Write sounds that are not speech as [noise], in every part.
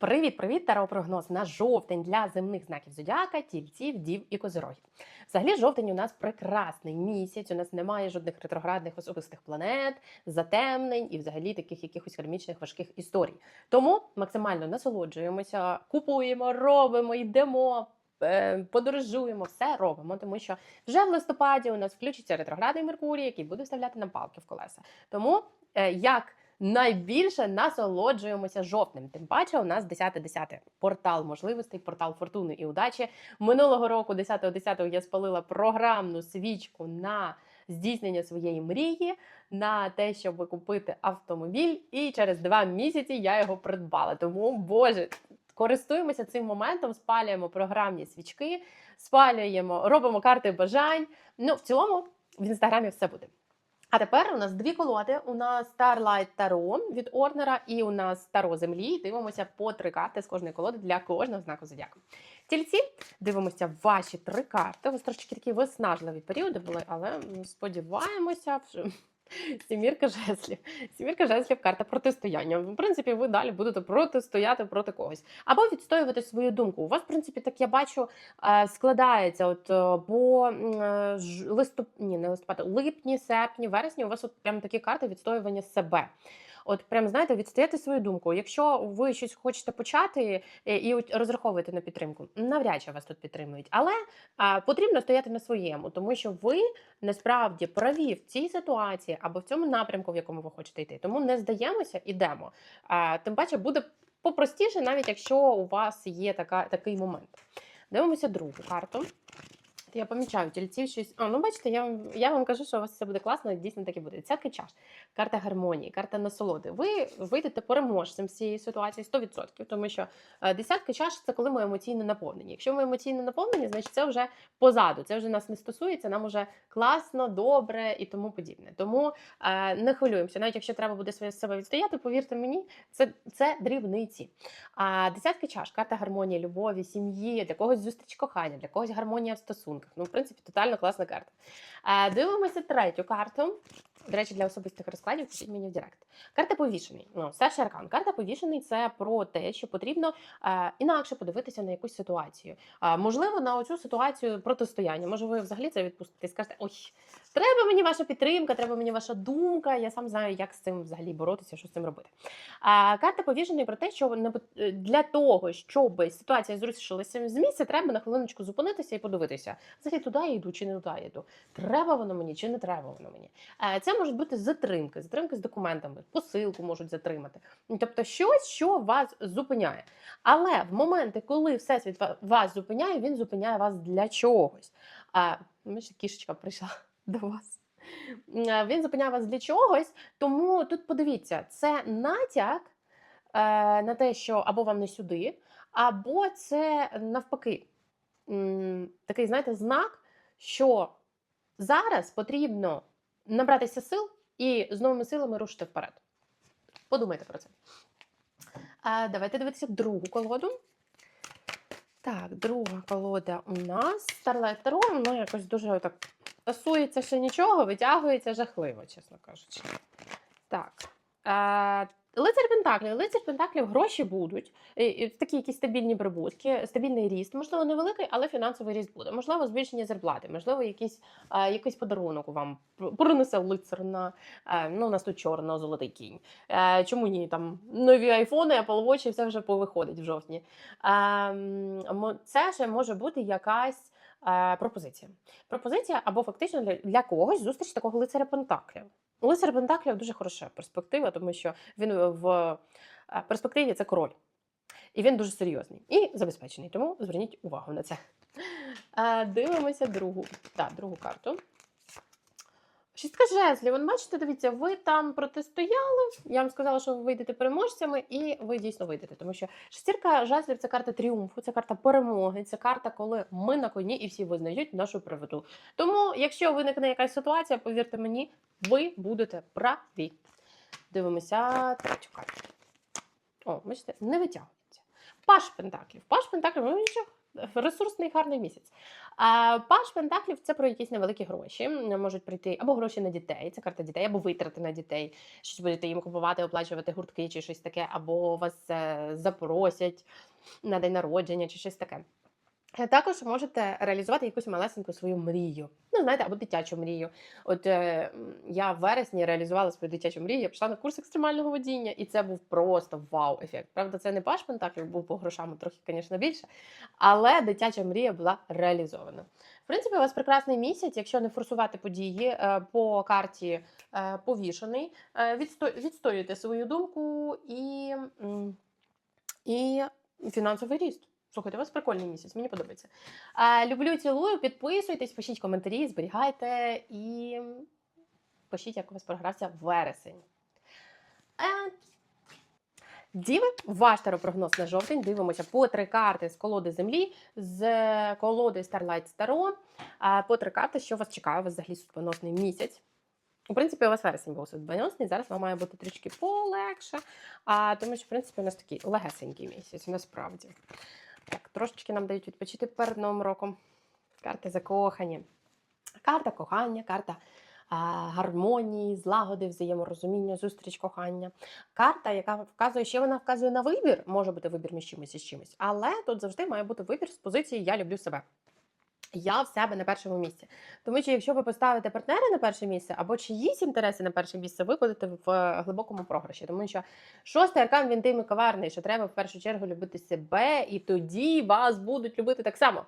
Привіт-привіт! Таро-прогноз на жовтень для земних знаків зодіака, тільців, дів і козирогів. Взагалі, жовтень у нас прекрасний місяць. У нас немає жодних ретроградних особистих планет, затемнень і взагалі таких якихось кармічних важких історій. Тому максимально насолоджуємося, купуємо, робимо, йдемо. е, Подорожуємо, все робимо, тому що вже в листопаді у нас включиться ретроградний Меркурій, який буде вставляти нам палки в колеса. Тому е, як найбільше насолоджуємося жовтнем. Тим паче, у нас 10-10 портал можливостей, портал фортуни і удачі. Минулого року, 10-10 я спалила програмну свічку на здійснення своєї мрії, на те, щоб купити автомобіль. І через два місяці я його придбала. Тому, боже. Користуємося цим моментом, спалюємо програмні свічки, спалюємо, робимо карти бажань. Ну, в цілому, в інстаграмі все буде. А тепер у нас дві колоди. У нас Starlight Tarot від Орнера і у нас Таро Землі. Дивимося по три карти з кожної колоди для кожного знаку зодіаку. Тільці дивимося ваші три карти. У вас трошки такі виснажливі періоди були, але сподіваємося, [laughs] Сімірка жезлів. Сімірка жезлів карта протистояння. В принципі, ви далі будете протистояти проти когось. Або відстоювати свою думку. У вас, в принципі, так я бачу, е, складається от е, по е, листоп... Ні, не листопаду, липні, серпні, вересні. У вас от прям такі карти відстоювання себе. От прям знаєте, відстояти свою думку. Якщо ви щось хочете почати і розраховуєте на підтримку, навряд чи вас тут підтримують. Але а, потрібно стояти на своєму, тому що ви насправді праві в цій ситуації або в цьому напрямку, в якому ви хочете йти. Тому не здаємося, ідемо. А, тим паче буде попростіше, навіть якщо у вас є така, такий момент. Дивимося другу карту. Я помічаю тільців щось. А, ну бачите, я, вам- я вам кажу, що у вас все буде класно, дійсно так і буде. Десятка чаш, карта гармонії, карта насолоди. Ви вийдете переможцем з цієї ситуації 100%, тому що е, десятка чаш це коли ми емоційно наповнені. Якщо ми емоційно наповнені, значить це вже позаду. Це вже нас не стосується, нам уже класно, добре і тому подібне. Тому е, не хвилюємося. Навіть якщо треба буде своє себе відстояти, повірте мені, це, це дрібниці. А десятка чаш, карта гармонії, любові, сім'ї, для когось зустріч кохання, для когось гармонія в стосунках. Ну, в принципі, тотально класна карта. Е, дивимося третю карту. До речі, для особистих розкладів пишіть мені в Директ. Карта повішений. Ну, старший аркан. Карта повішений це про те, що потрібно е, інакше подивитися на якусь ситуацію. Е, можливо, на оцю ситуацію протистояння. Може, ви взагалі це відпустите і скажете, ой, треба мені ваша підтримка, треба мені ваша думка. Я сам знаю, як з цим взагалі боротися, що з цим робити. А карта повішений про те, що е, для того, щоб ситуація зрушилася з місця, треба на хвилиночку зупинитися і подивитися. Взагалі туди я йду чи не туди я йду. Треба воно мені чи не треба воно мені. Е, Це можуть бути затримки, затримки з документами, посилку можуть затримати. Ну, Тобто щось, що вас зупиняє. Але в моменти, коли всесвіт вас зупиняє, він зупиняє вас для чогось. А ще кішечка прийшла до вас. Він зупиняє вас для чогось, тому тут подивіться, це натяк е, на те, що або вам не сюди, або це навпаки такий, знаєте, знак, що зараз потрібно набратися сил і з новими силами рушити вперед. Подумайте про це. А, давайте дивитися другу колоду. Так, друга колода у нас Starlight Tarot, воно якось дуже так тасується ще нічого, витягується жахливо, чесно кажучи. Так. Лицар Пентаклів. Лицар Пентаклів гроші будуть. Такі якісь стабільні прибутки, стабільний ріст. Можливо, невеликий, але фінансовий ріст буде. Можливо, збільшення зарплати, можливо, якийсь, якийсь подарунок вам пр- принесе лицар на е, ну, у нас тут чорно золотий кінь. Е, Чому ні? Там нові айфони, Apple Watch, і все вже повиходить в жовтні. Ем, Це ще може бути якась е, пропозиція. Пропозиція або фактично для, для когось зустріч такого лицаря Пентаклів. Лицар Пентаклів дуже хороша перспектива, тому що він в е, перспективі це король. І він дуже серйозний і забезпечений. Тому зверніть увагу на це. Е, Дивимося другу, та, другу карту. Шістка жезлів. Вон, бачите, дивіться, ви там протистояли. Я вам сказала, що ви вийдете переможцями, і ви дійсно вийдете. Тому що шестірка жезлів це карта тріумфу, це карта перемоги, це карта, коли ми на коні і всі визнають нашу правоту. Тому, якщо виникне якась ситуація, повірте мені, ви будете праві. Дивимося третю карту. О, бачите, не витягується. Паш Пентаклів. Паш Пентаклів, ну нічого, ресурсний гарний місяць. А Паш Пентаклів це про якісь невеликі гроші. Можуть прийти або гроші на дітей, це карта дітей, або витрати на дітей. Щось будете їм купувати, оплачувати гуртки чи щось таке, або вас е, запросять на день народження чи щось таке. Е, Також можете реалізувати якусь малесеньку свою мрію. Ну, знаєте, або дитячу мрію. От е, я в вересні реалізувала свою дитячу мрію, я пішла на курс екстремального водіння, і це був просто вау-ефект. Правда, це не паш Пентаклів, був по грошам трохи, звісно, більше. Але дитяча мрія була реалізована. В принципі, у вас прекрасний місяць, якщо не форсувати події е, по карті е, повішений, відсто- відстоюєте свою думку і, і фінансовий ріст. Слухайте, у вас прикольний місяць, мені подобається. А, люблю, цілую, підписуйтесь, пишіть коментарі, зберігайте і пишіть, як у вас програвся вересень. Е, Діви, ваш таропрогноз на жовтень. Дивимося по три карти з колоди землі, з колоди Starlight Старо. По три карти, що вас чекає, у вас взагалі судьбоносний місяць. У принципі, у вас вересень був судьбоносний, зараз вам має бути трішки полегше. А тому що, в принципі, у нас такий легесенький місяць, насправді. Так, трошечки нам дають відпочити перед новим роком. Карти закохані. Карта кохання, карта а, гармонії, злагоди, взаєморозуміння, зустріч кохання. Карта, яка вказує, ще вона вказує на вибір, може бути вибір між чимось і чимось, але тут завжди має бути вибір з позиції Я люблю себе. Я в себе на першому місці. Тому що якщо ви поставите партнера на перше місце або чиїсь інтереси на перше місце, ви будете в е, глибокому програші. Тому що шостий аркан він тим і коварний, що треба в першу чергу любити себе, і тоді вас будуть любити так само.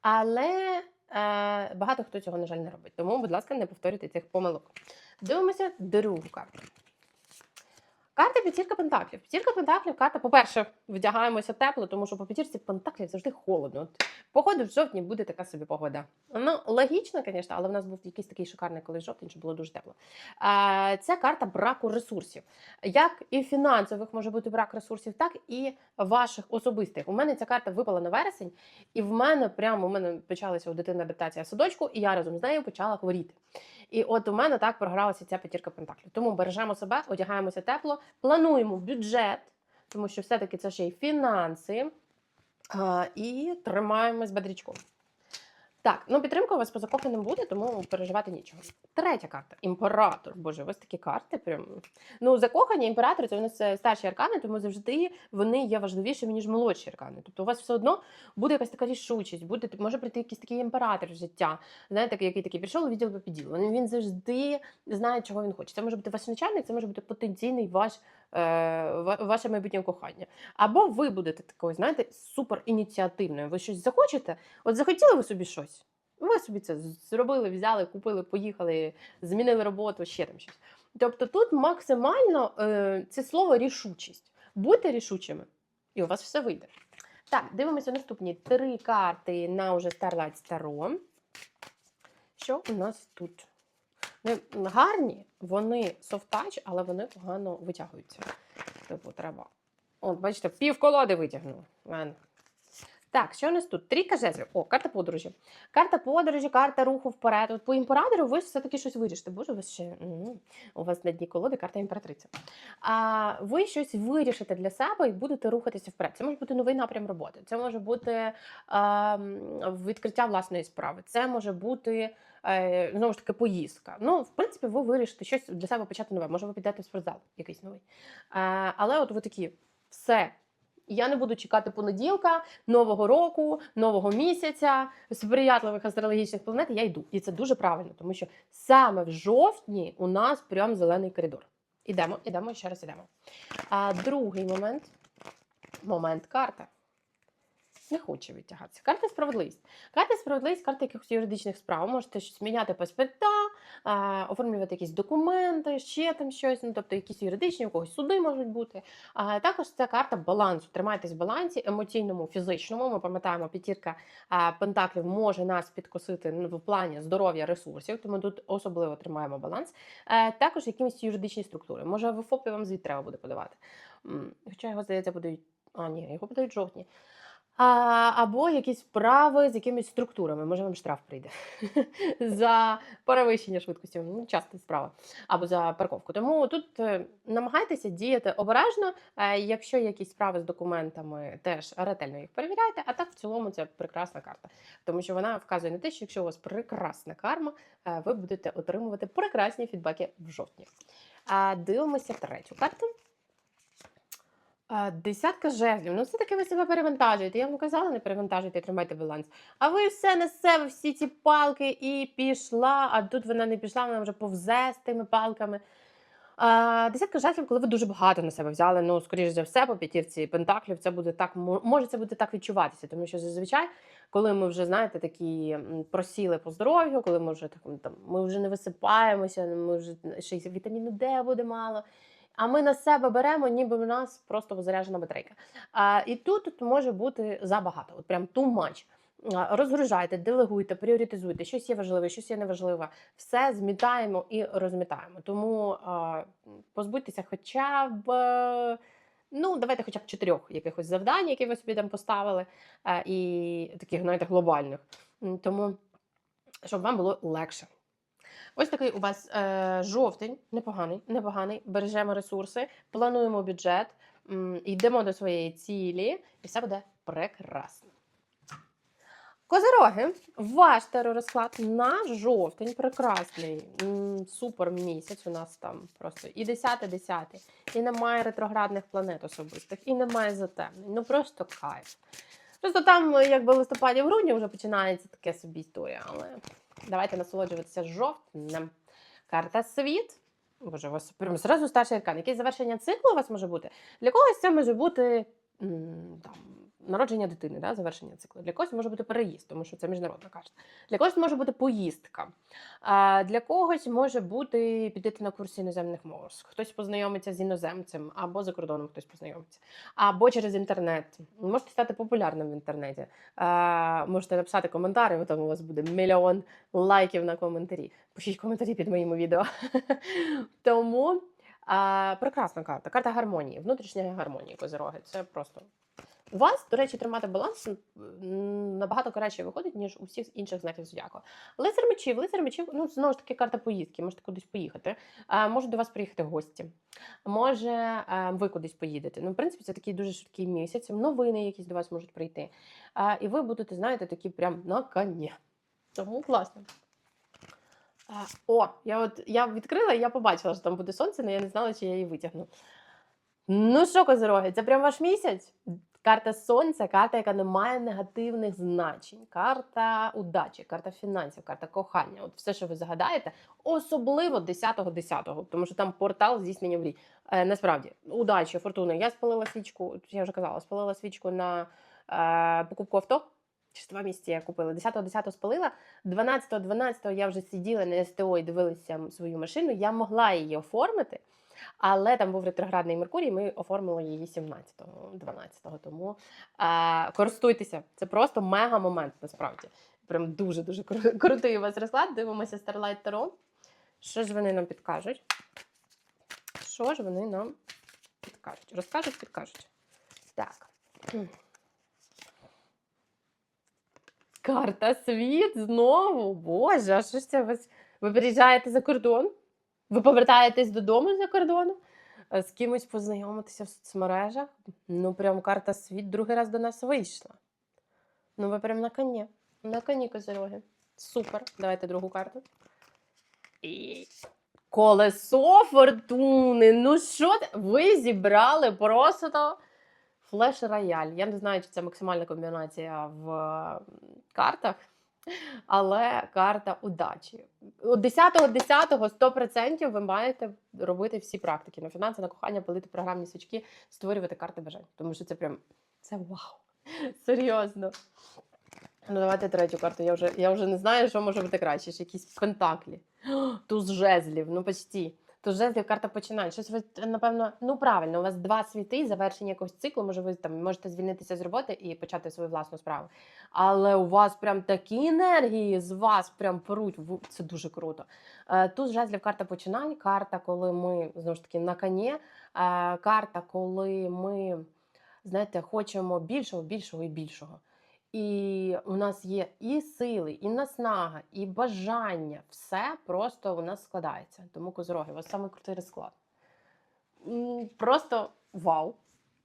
Але е, багато хто цього, на жаль, не робить. Тому, будь ласка, не повторюйте цих помилок. Дивимося другу карту. Карта п'ятірка пентаклів. П'ятірка пентаклів, карта, по-перше, вдягаємося тепло, тому що по п'ятірці пентаклів завжди холодно. Походу, в жовтні буде така собі погода. Ну, логічно, звісно, але в нас був якийсь такий шикарний колись жовтень, що було дуже тепло. А, це карта браку ресурсів. Як і фінансових може бути брак ресурсів, так і ваших особистих. У мене ця карта випала на вересень, і в мене прямо у мене почалася у дитини адаптація садочку, і я разом з нею почала хворіти. І от у мене так програлася ця п'ятірка пентаклів. Тому бережемо себе, одягаємося тепло, плануємо бюджет, тому що все-таки це ще й фінанси. І тримаємось бодрячком. Так, ну підтримка у вас по закоханим буде, тому переживати нічого. Третя карта імператор. Боже, у вас такі карти. Прям. Ну, закохані імператори це у нас старші аркани, тому завжди вони є важливішими, ніж молодші аркани. Тобто у вас все одно буде якась така рішучість, буде, може прийти якийсь такий імператор в життя. Знаєте, який такий прийшов у відділ по підділу. Він, завжди знає, чого він хоче. Це може бути ваш начальник, це може бути потенційний ваш, ва- ваше майбутнє кохання. Або ви будете такою, знаєте, супер ініціативною. Ви щось захочете, от захотіли ви собі щось. Ви собі це зробили, взяли, купили, поїхали, змінили роботу, ще там щось. Тобто тут максимально е, це слово рішучість. Будьте рішучими, і у вас все вийде. Так, дивимося наступні три карти на уже Starlight Tarot. Що у нас тут? Вони гарні, вони софтач, але вони погано витягуються. Типу, треба. От, бачите, пів колоди витягнув. Так, що у нас тут? Трійка жезлів. О, карта подорожі. Карта подорожі, карта руху вперед. От по імператору ви все-таки щось вирішите. Боже, вас ще у вас на дні колоди карта імператриця. А ви щось вирішите для себе і будете рухатися вперед. Це може бути новий напрям роботи, це може бути а, відкриття власної справи, це може бути. Е, Знову ж таки, поїздка. Ну, в принципі, ви вирішите щось для себе почати нове. Може, ви підете в спортзал якийсь новий. Але от ви такі, все, я не буду чекати понеділка, нового року, нового місяця, сприятливих астрологічних планет. Я йду. І це дуже правильно, тому що саме в жовтні у нас прям зелений коридор. Ідемо, ідемо ще раз ідемо. А другий момент момент карта. Не хоче відтягатися. Карта справедливість. Карта справедливість, карта якихось юридичних справ. Можете щось міняти паспорта, оформлювати якісь документи, ще там щось, ну тобто якісь юридичні, у когось суди можуть бути. А також це карта балансу. Тримайтесь в балансі емоційному, фізичному. Ми пам'ятаємо, п'ятірка пентаклів може нас підкосити ну, в плані здоров'я ресурсів, тому тут особливо тримаємо баланс. Е, також якимись юридичні структури. Може, в ФОПі вам звіт треба буде подавати. Хоча його здається, подають. А, ні, його подають жовтні. А, або якісь вправи з якимись структурами. Може, вам штраф прийде [laughs] за перевищення швидкості. Ну, часто справа. Або за парковку. Тому тут е, намагайтеся діяти обережно. Е, Якщо якісь справи з документами, теж ретельно їх перевіряйте. А так в цілому це прекрасна карта. Тому що вона вказує на те, що якщо у вас прекрасна карма, е, ви будете отримувати прекрасні фідбеки в жовтні. А дивимося третю карту. Десятка жезлів. Ну, все-таки ви себе перевантажуєте. Я вам казала, не перевантажуйте, тримайте баланс. А ви все на себе, всі ці палки і пішла, а тут вона не пішла, вона вже повзе з тими палками. А, десятка жезлів, коли ви дуже багато на себе взяли, ну, скоріш за все, по п'ятірці пентаклів, це буде так, може це буде так відчуватися, тому що зазвичай, коли ми вже, знаєте, такі просіли по здоров'ю, коли ми вже так, там, ми вже не висипаємося, ми вже ще й вітаміну Д буде мало. А ми на себе беремо, ніби в нас просто заряджена батарейка. А, і тут, може бути забагато, от прям too much. Розгружайте, делегуйте, пріоритизуйте, щось є важливе, щось є неважливе. Все змітаємо і розмітаємо. Тому а, позбудьтеся хоча б. Ну, давайте хоча б чотирьох якихось завдань, які ви собі там поставили, і таких, знаєте, глобальних. Тому, щоб вам було легше. Ось такий у вас е, жовтень, непоганий, непоганий. Бережемо ресурси, плануємо бюджет, йдемо до своєї цілі, і все буде прекрасно. Козироги, ваш теророзклад на жовтень прекрасний. Супер місяць. У нас там просто і 10 10 і немає ретроградних планет особистих, і немає затемнень. Ну просто кайф. Просто там, якби в листопаді в грудні вже починається таке собі історія, але давайте насолоджуватися жовтнем. Карта світ. Боже, у вас прямо зразу старший аркан. Якесь завершення циклу у вас може бути? Для когось це може бути там, народження дитини, да, завершення циклу. Для когось може бути переїзд, тому що це міжнародна карта. Для когось може бути поїздка. А для когось може бути піти на курси іноземних мов. Хтось познайомиться з іноземцем, або за кордоном хтось познайомиться, або через інтернет. Можете стати популярним в інтернеті. А, можете написати коментар, і там у вас буде мільйон лайків на коментарі. Пишіть коментарі під моїми відео. [laughs] Тому а, прекрасна карта. Карта гармонії, внутрішньої гармонії козироги. Це просто. У вас, до речі, тримати баланс набагато краще виходить, ніж у всіх інших знаків зодіаку. Лицар мечів, лицар мечів, ну знову ж таки, карта поїздки, можете кудись поїхати. А, може до вас приїхати гості. Може, ви кудись поїдете. Ну, в принципі, це такий дуже швидкий місяць. Новини якісь до вас можуть прийти. А, і ви будете, знаєте, такі прям на коні. Тому класно. А, О, я от я відкрила, і я побачила, що там буде сонце, але я не знала, чи я її витягну. Ну що, козироги, це прям ваш місяць? Карта сонця, карта, яка не має негативних значень, карта удачі, карта фінансів, карта кохання. От все, що ви загадаєте, особливо 10-го 10-го, тому що там портал здійснення мрій. Е, насправді, удачі, фортуни. Я спалила свічку, я вже казала, спалила свічку на е, покупку авто. Через два місяці я купила. 10-го 10-го спалила. 12-го 12-го я вже сиділа на СТО і дивилася свою машину. Я могла її оформити. Але там був ретроградний Меркурій, ми оформили її 17-го, 12-го. Тому е, користуйтеся. Це просто мега момент, насправді. Прям дуже-дуже крутий у вас розклад. Дивимося Starlight Tarot. Що ж вони нам підкажуть? Що ж вони нам підкажуть? Розкажуть, підкажуть. Так. Карта світ знову. Боже, а що ж це вас? Ви приїжджаєте за кордон? Ви повертаєтесь додому за кордону? Е, З кимось познайомитися в соцмережах? Ну, прям карта світ другий раз до нас вийшла. Ну, ви прям на коні. На коні козороги. Супер. Давайте другу карту. І... Колесо фортуни. Ну що ти? Ви зібрали просто флеш рояль. Я не знаю, чи це максимальна комбінація в картах, але карта удачі. 10-го 10-го 100% ви маєте робити всі практики на фінанси, на кохання, палити програмні свічки, створювати карти бажань. Тому що це прям це вау. [laughs] Серйозно. Ну, давайте третю карту. Я вже, я вже не знаю, що може бути краще. Якісь пентаклі. [gasps] Туз жезлів, ну почти. Туз жезлів карта починань. Щось ви, напевно, ну правильно, у вас два світи, завершення якогось циклу, може, ви там можете звільнитися з роботи і почати свою власну справу. Але у вас прям такі енергії з вас прям перуть. Це дуже круто. Е, Туз жезлів карта починань, карта, коли ми знову ж таки на коні, е, карта, коли ми знаєте, хочемо більшого, більшого і більшого. І у нас є і сили, і наснага, і бажання. Все просто у нас складається. Тому козороги, у вас самий крутий розклад. Просто вау!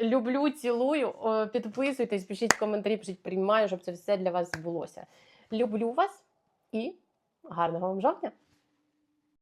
Люблю, цілую. Підписуйтесь, пишіть коментарі, пишіть приймаю, щоб це все для вас збулося. Люблю вас і гарного вам жовтня!